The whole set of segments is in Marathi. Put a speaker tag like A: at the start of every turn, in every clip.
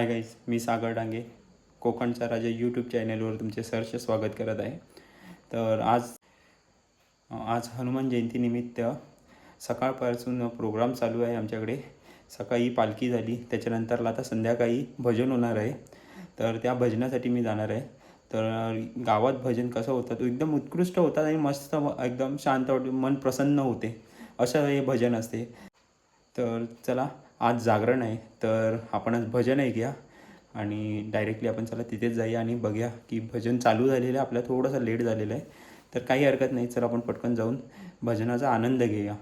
A: हाय गाईज मी सागर डांगे. कोकणचा राजा यूट्यूब चॅनलवर तुमचे सरचे स्वागत करत आहे. तर आज आज हनुमान जयंतीनिमित्त सकाळपासून प्रोग्राम चालू आहे आमच्याकडे. सकाळी पालखी झाली त्याच्यानंतरला आता संध्याकाळी भजन होणार आहे. तर त्या भजनासाठी मी जाणार आहे. तर गावात भजन कसं होतं तो एकदम उत्कृष्ट होतात आणि मस्त एकदम शांत वाटते मन प्रसन्न होते. असं हे भजन असते. तर चला आज जागरण आहे तर आपण भजन ऐकूया आणि डायरेक्टली आपण चला तिथेच जाऊया आणि बघूया की भजन चालू झालेलं आहे आपल्याला थोडंसं लेट झालेलं आहे तर काही हरकत नाही चला आपण पटकन जाऊन भजनाचा आनंद घेऊया.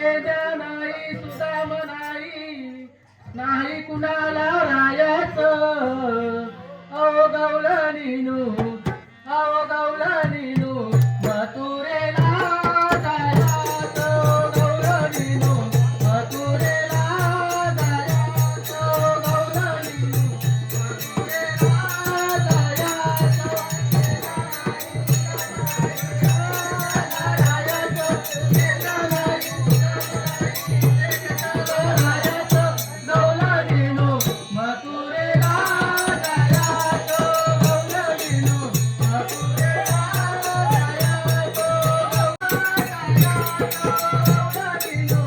B: तेजा
C: नाही सुदाम नाही नाही कुणाला रायाच
D: अवगवलं निनू
A: Thank you.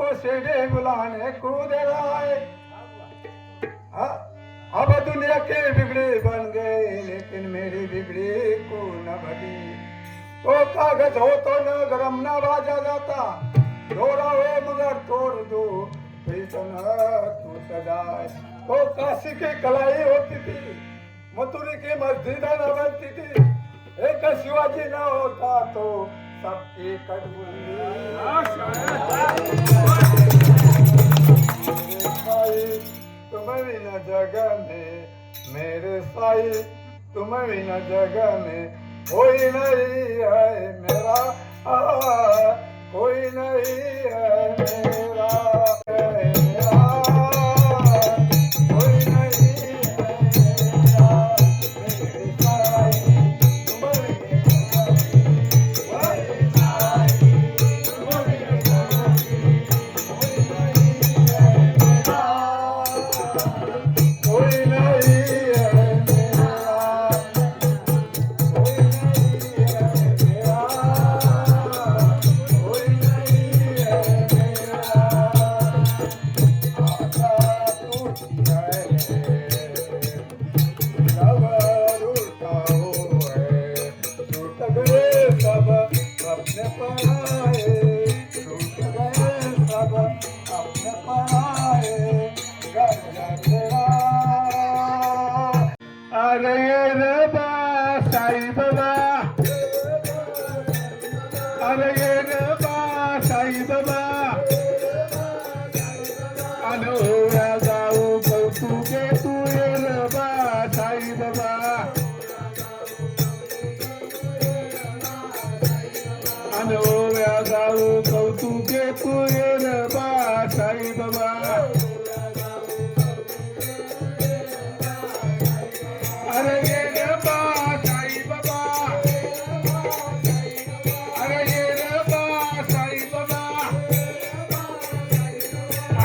A: मेरे को बुलाने को दे रहा है अब दुनिया के बिगड़े बन गए लेकिन मेरी बिगड़ी को न बनी तो कागज हो तो न गरम न बाजा जाता। दोरा हो मगर तोड़ दो प्रीतम तो काशी की कलाई होती थी मथुरी की मस्जिद न बनती थी। एक शिवाजी न होता तो सबकी तुम बिना जगह में मेरे साई तुम बिना जगह में कोई नहीं है मेरा। आ, कोई नहीं है